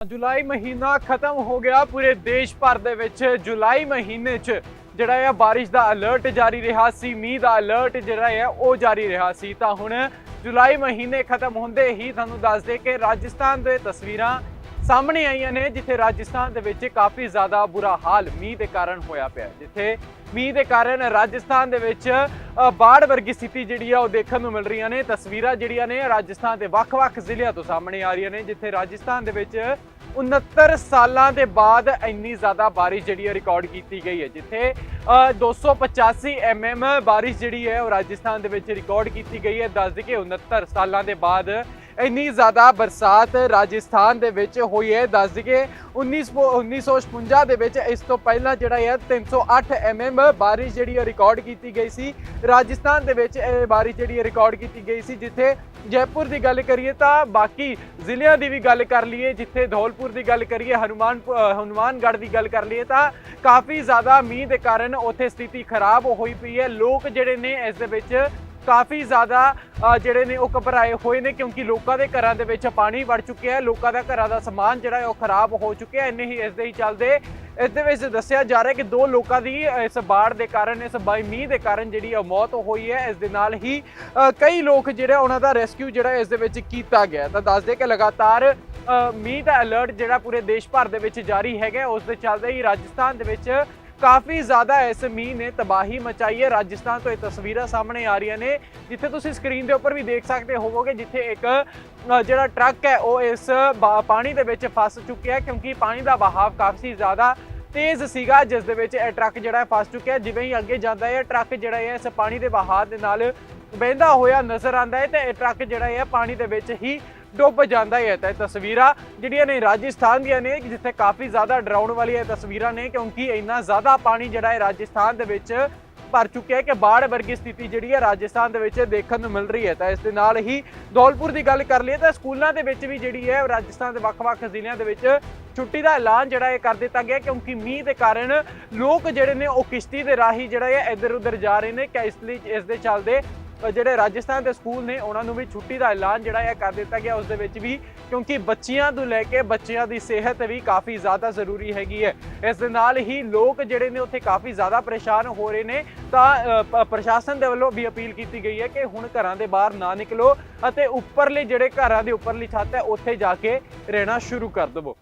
ਜੁਲਾਈ ਮਹੀਨਾ ਖਤਮ ਹੋ ਗਿਆ ਪੂਰੇ ਦੇਸ਼ ਭਰ ਦੇ ਵਿੱਚ ਜੁਲਾਈ ਮਹੀਨੇ 'ਚ। ਜਿਹੜਾ ਹੈ ਬਾਰਿਸ਼ ਦਾ ਅਲਰਟ ਜਾਰੀ ਰਿਹਾ ਸੀ, ਮੀਂਹ ਦਾ ਅਲਰਟ ਜਿਹੜਾ ਹੈ ਉਹ ਜਾਰੀ ਰਿਹਾ ਸੀ। ਤਾਂ ਹੁਣ ਜੁਲਾਈ ਮਹੀਨੇ ਖਤਮ ਹੁੰਦੇ ਹੀ ਤੁਹਾਨੂੰ ਦੱਸ ਦੇ ਕਿ ਰਾਜਸਥਾਨ ਦੇ ਤਸਵੀਰਾਂ ਸਾਹਮਣੇ ਆਈਆਂ ਨੇ ਜਿੱਥੇ ਰਾਜਸਥਾਨ ਦੇ ਵਿੱਚ ਕਾਫੀ ਜ਼ਿਆਦਾ ਬੁਰਾ ਹਾਲ ਮੀਂਹ ਦੇ ਕਾਰਨ ਹੋਇਆ ਪਿਆ ਜਿੱਥੇ ਮੀਂਹ ਦੇ ਕਾਰਨ ਰਾਜਸਥਾਨ ਦੇ ਵਿੱਚ ਬਾੜ ਵਰਗੀ ਸਥਿਤੀ ਜਿਹੜੀ ਆ ਉਹ ਦੇਖਣ ਨੂੰ ਮਿਲ ਰਹੀਆਂ ਨੇ। ਤਸਵੀਰਾਂ ਜਿਹੜੀਆਂ ਨੇ ਰਾਜਸਥਾਨ ਦੇ ਵੱਖ-ਵੱਖ ਜ਼ਿਲ੍ਹਿਆਂ ਤੋਂ ਸਾਹਮਣੇ ਆ ਰਹੀਆਂ ਨੇ ਜਿੱਥੇ ਰਾਜਸਥਾਨ ਦੇ ਵਿੱਚ 69 ਸਾਲਾਂ ਦੇ ਬਾਅਦ ਇੰਨੀ ਜ਼ਿਆਦਾ ਬਾਰਿਸ਼ ਜਿਹੜੀ ਹੈ ਰਿਕਾਰਡ ਕੀਤੀ ਗਈ ਹੈ। ਜਿੱਥੇ ਅ, 285 mm ਬਾਰਿਸ਼ ਜਿਹੜੀ ਹੈ ਉਹ ਰਾਜਸਥਾਨ ਦੇ ਵਿੱਚ ਰਿਕਾਰਡ ਕੀਤੀ ਗਈ ਹੈ। ਦੱਸ ਦਈਏ 69 ਸਾਲਾਂ ਦੇ ਬਾਅਦ ਇੰਨੀ ਜ਼ਿਆਦਾ ਬਰਸਾਤ ਰਾਜਸਥਾਨ ਦੇ ਵਿੱਚ ਹੋਈ ਹੈ। ਦੱਸ ਦਈਏ 19 1956 ਦੇ ਵਿੱਚ ਇਸ ਤੋਂ ਪਹਿਲਾਂ ਜਿਹੜਾ ਹੈ 308 mm ਬਾਰਿਸ਼ ਜਿਹੜੀ ਹੈ ਰਿਕਾਰਡ ਕੀਤੀ ਗਈ ਸੀ। ਰਾਜਸਥਾਨ ਦੇ ਵਿੱਚ ਇਹ ਬਾਰਿਸ਼ ਜਿਹੜੀ ਹੈ ਰਿਕਾਰਡ ਕੀਤੀ ਗਈ ਸੀ ਜਿੱਥੇ ਜੈਪੁਰ ਦੀ ਗੱਲ ਕਰੀਏ ਤਾਂ ਬਾਕੀ ਜ਼ਿਲ੍ਹਿਆਂ ਦੀ ਵੀ ਗੱਲ ਕਰ ਲਈਏ ਜਿੱਥੇ ਧੌਲਪੁਰ ਦੀ ਗੱਲ ਕਰੀਏ ਹਨੂਮਾਨ ਅ, ਹਨੂਮਾਨਗੜ੍ਹ ਦੀ ਗੱਲ ਕਰ ਲਈਏ ਤਾਂ ਕਾਫੀ ਜ਼ਿਆਦਾ ਮੀਂਹ ਦੇ ਕਾਰਨ ਉੱਥੇ ਸਥਿਤੀ ਖਰਾਬ ਹੋਈ ਪਈ ਹੈ। ਲੋਕ ਜਿਹੜੇ ਨੇ ਇਸ ਦੇ ਵਿੱਚ ਕਾਫੀ ਜ਼ਿਆਦਾ ਜਿਹੜੇ ਨੇ ਉਹ ਘਬਰਾਏ ਹੋਏ ਨੇ ਕਿਉਂਕਿ ਲੋਕਾਂ ਦੇ ਘਰਾਂ ਦੇ ਵਿੱਚ ਪਾਣੀ ਵੜ ਚੁੱਕਿਆ ਹੈ, ਲੋਕਾਂ ਦਾ ਘਰਾਂ ਦਾ ਸਮਾਨ ਜਿਹੜਾ ਉਹ ਖਰਾਬ ਹੋ ਚੁੱਕਿਆ ਇੰਨੇ ਹੀ ਇਸ ਦੇ ਹੀ ਚੱਲਦੇ, ਇਸ ਦੇ ਵਿੱਚ ਦੱਸਿਆ ਜਾ ਰਿਹਾ ਕਿ ਦੋ ਲੋਕਾਂ ਦੀ ਇਸ ਬਾੜ ਦੇ ਕਾਰਨ, ਇਸ ਬਾਈ ਮੀਂਹ ਦੇ ਕਾਰਨ ਜਿਹੜੀ ਉਹ ਮੌਤ ਹੋਈ ਹੈ, ਇਸ ਦੇ ਨਾਲ ਹੀ ਕਈ ਲੋਕ ਜਿਹੜੇ ਉਹਨਾਂ ਦਾ ਰੈਸਕਿਊ ਜਿਹੜਾ ਇਸ ਦੇ ਵਿੱਚ ਕੀਤਾ ਗਿਆ ਹੈ। ਤਾਂ ਦੱਸਦੇ ਕਿ ਲਗਾਤਾਰ ਮੀਂਹ ਦਾ ਅਲਰਟ ਜਿਹੜਾ ਪੂਰੇ ਦੇਸ਼ ਭਰ ਦੇ ਵਿੱਚ ਜਾਰੀ ਹੈਗਾ ਉਸ ਦੇ ਚੱਲਦੇ ਹੀ ਰਾਜਸਥਾਨ ਦੇ ਵਿੱਚ ਕਾਫੀ ਜ਼ਿਆਦਾ ਇਸ ਮੀਂਹ ਨੇ ਤਬਾਹੀ ਮਚਾਈ ਹੈ। ਰਾਜਸਥਾਨ ਤੋਂ ਇਹ ਤਸਵੀਰਾਂ ਸਾਹਮਣੇ ਆ ਰਹੀਆਂ ਨੇ। ਜਿੱਥੇ ਤੁਸੀਂ ਸਕਰੀਨ ਦੇ ਉੱਪਰ ਵੀ ਦੇਖ ਸਕਦੇ ਹੋਵੋਗੇ, ਜਿੱਥੇ ਇੱਕ ਜਿਹੜਾ ਟਰੱਕ ਹੈ, ਉਹ ਇਸ ਬਾ- ਪਾਣੀ ਦੇ ਵਿੱਚ ਫਸ ਚੁੱਕਿਆ ਹੈ। ਕਿਉਂਕਿ ਪਾਣੀ ਦਾ ਬਹਾਵ ਕਾਫੀ ਜ਼ਿਆਦਾ ਤੇਜ਼ ਸੀਗਾ, ਜਿਸ ਦੇ ਵਿੱਚ ਇਹ ਟਰੱਕ ਜਿਹੜਾ ਫਸ ਚੁੱਕਿਆ ਜਿਵੇਂ ਹੀ ਅੱਗੇ ਜਾਂਦਾ ਹੈ ਟਰੱਕ ਜਿਹੜਾ ਹੈ, ਇਸ ਪਾਣੀ ਦੇ ਬਹਾਅ ਦੇ ਨਾਲ ਵਹਿੰਦਾ ਹੋਇਆ ਨਜ਼ਰ ਆਉਂਦਾ ਹੈ ਤੇ ਇਹ ਟਰੱਕ ਜਿਹੜਾ ਹੈ, ਪਾਣੀ ਦੇ ਵਿੱਚ ਹੀ ਡੁੱਬ ਜਾਂਦਾ ਹੈ ਤਾਂ ਤਸਵੀਰਾਂ ਜਿਹੜੀਆਂ ਨੇ ਰਾਜਸਥਾਨ ਦੀਆਂ ਨੇ, ਜਿੱਥੇ ਕਾਫੀ ਜ਼ਿਆਦਾ ਡਰਾਉਣ ਵਾਲੀਆਂ ਤਸਵੀਰਾਂ ਨੇ, ਕਿਉਂਕਿ ਇੰਨਾ ਜ਼ਿਆਦਾ ਪਾਣੀ ਜਿਹੜਾ ਹੈ ਰਾਜਸਥਾਨ ਦੇ ਵਿੱਚ ਭਰ ਚੁੱਕਿਆ ਹੈ ਕਿ ਬਾੜ ਵਰਗੀ ਸਥਿਤੀ ਜਿਹੜੀ ਹੈ ਰਾਜਸਥਾਨ ਦੇ ਵਿੱਚ ਦੇਖਣ ਨੂੰ ਮਿਲ ਰਹੀ ਹੈ। ਤਾਂ ਇਸ ਦੇ ਨਾਲ ਹੀ ਧੌਲਪੁਰ ਦੀ ਗੱਲ ਕਰ ਲਈਏ ਤਾਂ ਸਕੂਲਾਂ ਦੇ ਵਿੱਚ ਵੀ ਜਿਹੜੀ ਹੈ ਰਾਜਸਥਾਨ ਦੇ ਵੱਖ-ਵੱਖ ਜ਼ਿਲ੍ਹਿਆਂ ਦੇ ਵਿੱਚ ਛੁੱਟੀ ਦਾ ਐਲਾਨ ਜਿਹੜਾ ਇਹ ਕਰ ਦਿੱਤਾ ਗਿਆ, ਕਿਉਂਕਿ ਮੀਂਹ ਦੇ ਕਾਰਨ ਲੋਕ ਜਿਹੜੇ ਨੇ ਉਹ ਕਿਸ਼ਤੀ ਦੇ ਰਾਹੀਂ ਜਿਹੜਾ ਹੈ ਇੱਧਰ ਉੱਧਰ ਜਾ ਰਹੇ ਨੇ, ਕਿ ਇਸ ਲਈ ਇਸ ਦੇ ਚੱਲਦੇ ਜਿਹੜੇ ਰਾਜਸਥਾਨ ਦੇ ਸਕੂਲ ਨੇ, ਉਹਨਾਂ ਨੂੰ ਵੀ ਛੁੱਟੀ ਦਾ ਐਲਾਨ ਜਿਹੜਾ ਹੈ ਕਰ ਦਿੱਤਾ ਗਿਆ। ਉਸ ਦੇ ਵਿੱਚ ਵੀ ਕਿਉਂਕਿ ਬੱਚਿਆਂ ਨੂੰ ਲੈ ਕੇ ਬੱਚਿਆਂ ਦੀ ਸਿਹਤ ਵੀ ਕਾਫੀ ਜ਼ਿਆਦਾ ਜ਼ਰੂਰੀ ਹੈਗੀ ਹੈ। ਇਸ ਦੇ ਨਾਲ ਹੀ ਲੋਕ ਜਿਹੜੇ ਨੇ ਉੱਥੇ ਕਾਫੀ ਜ਼ਿਆਦਾ ਪਰੇਸ਼ਾਨ ਹੋ ਰਹੇ ਨੇ। ਤਾਂ ਪ੍ਰਸ਼ਾਸਨ ਦੇ ਵੱਲੋਂ ਵੀ ਅਪੀਲ ਕੀਤੀ ਗਈ ਹੈ ਕਿ ਹੁਣ ਘਰਾਂ ਦੇ ਬਾਹਰ ਨਾ ਨਿਕਲੋ ਅਤੇ ਉੱਪਰਲੇ ਜਿਹੜੇ ਘਰਾਂ ਦੇ ਉੱਪਰਲੀ ਛੱਤ ਹੈ, ਉੱਥੇ ਜਾ ਕੇ ਰਹਿਣਾ ਸ਼ੁਰੂ ਕਰ ਦੇਵੋ।